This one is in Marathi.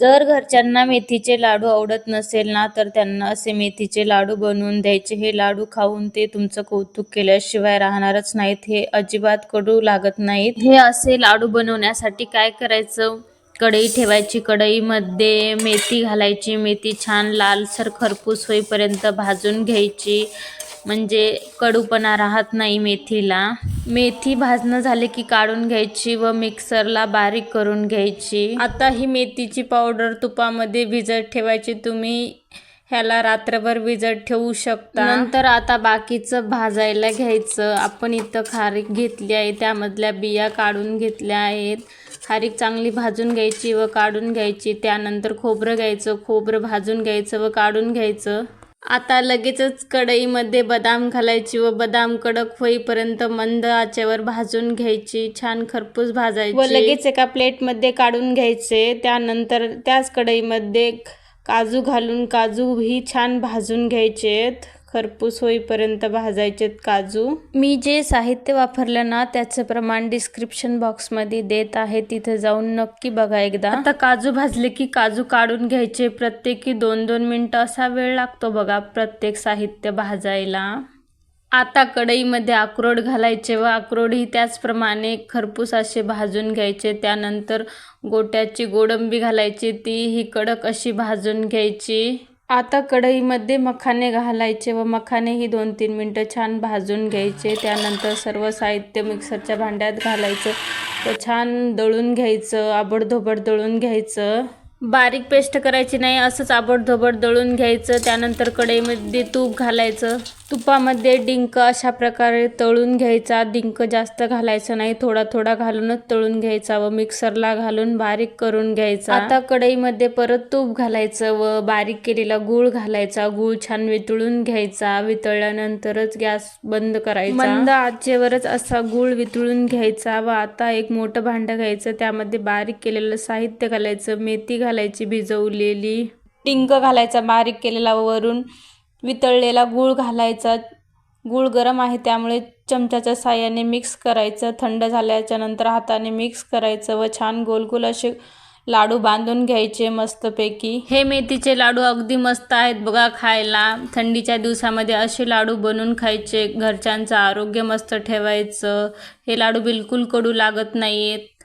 जर घरच्यांना मेथीचे लाडू आवडत नसेल ना तर त्यांना असे मेथीचे लाडू बनवून द्यायचे. हे लाडू खाऊन ते तुमचं कौतुक केल्याशिवाय राहणारच नाहीत. हे अजिबात कडू लागत नाहीत. हे असे लाडू बनवण्यासाठी काय करायचं? कढई ठेवायची. कढईमध्ये मेथी घालायची. मेथी छान लालसर खरपूस होईपर्यंत भाजून घ्यायची. म्हणजे कडूपणा राहत नाही मेथीला. मेथी भाजणं झाले की काढून घ्यायची व मिक्सरला बारीक करून घ्यायची. आता ही मेथीची पावडर तुपामध्ये भिजत ठेवायची. तुम्ही ह्याला रात्रभर भिजत ठेवू शकता. नंतर आता बाकीचं भाजायला घ्यायचं. आपण इथं खारीक घेतली आहे. त्यामधल्या बिया काढून घेतल्या आहेत. खारीक चांगली भाजून घ्यायची व काढून घ्यायची. त्यानंतर खोबरं घ्यायचं. खोबरं भाजून घ्यायचं व काढून घ्यायचं. आता लगेचच कढईमध्ये बदाम घालायची व बदाम कडक होईपर्यंत मंद आचेवर भाजून घ्यायची छान खरपूस भाजायची. व लगेच एका प्लेटमध्ये काढून घ्यायचे. त्यानंतर त्याच कढईमध्ये काजू घालून काजू ही छान भाजून घ्यायचेत. खरपूस होईपर्यंत भाजायचेत काजू. मी जे साहित्य वापरलं ना त्याचं प्रमाण डिस्क्रिप्शन बॉक्समध्ये देत आहे. तिथे जाऊन नक्की बघा एकदा. आता काजू भाजले की काजू काढून घ्यायचे. प्रत्येकी दोन दोन मिनटं असा वेळ लागतो बघा प्रत्येक साहित्य भाजायला. आता कढईमध्ये अक्रोड घालायचे व अक्रोडही त्याचप्रमाणे खरपूस असे भाजून घ्यायचे. त्यानंतर गोट्याची गोडंबी घालायची. ती ही कडक अशी भाजून घ्यायची. आता कढईमध्ये मखाने घालायचे व मखाने ही दोन तीन मिनटं छान भाजून घ्यायचे. त्यानंतर सर्व साहित्य मिक्सरच्या भांड्यात घालायचं व छान दळून घ्यायचं आबडधोबड दळून घ्यायचं. बारीक पेस्ट करायची नाही असंच आबडधोबड दळून घ्यायचं. त्यानंतर कढईमध्ये तूप घालायचं. तुपामध्ये डिंक अशा प्रकारे तळून घ्यायचा. डिंक जास्त घालायचं नाही. थोडा थोडा घालूनच तळून घ्यायचा व मिक्सरला घालून बारीक करून घ्यायचा. आता कढईमध्ये परत तूप घालायचं व बारीक केलेला गूळ घालायचा. गूळ छान वितळून घ्यायचा. वितळल्यानंतरच गॅस बंद करायचा. मंद आचेवरच असा गूळ वितळून घ्यायचा व आता एक मोठं भांडं घ्यायचं. त्यामध्ये बारीक केलेलं साहित्य घालायचं. मेथी घालायची भिजवलेली. डिंक घालायचा बारीक केलेला वरून. वितळलेला गूळ घालायचा. गूळ गरम आहे त्यामुळे चमच्याच्या साह्याने मिक्स करायचं. थंड झाल्याच्यानंतर हाताने मिक्स करायचं व छान गोल गोल असे लाडू बांधून घ्यायचे मस्तपैकी. हे मेथीचे लाडू अगदी मस्त आहेत बघा खायला. थंडीच्या दिवसामध्ये असे लाडू बनवून खायचे. घरच्यांचं आरोग्य मस्त ठेवायचं. हे लाडू बिलकुल कडू लागत नाहीत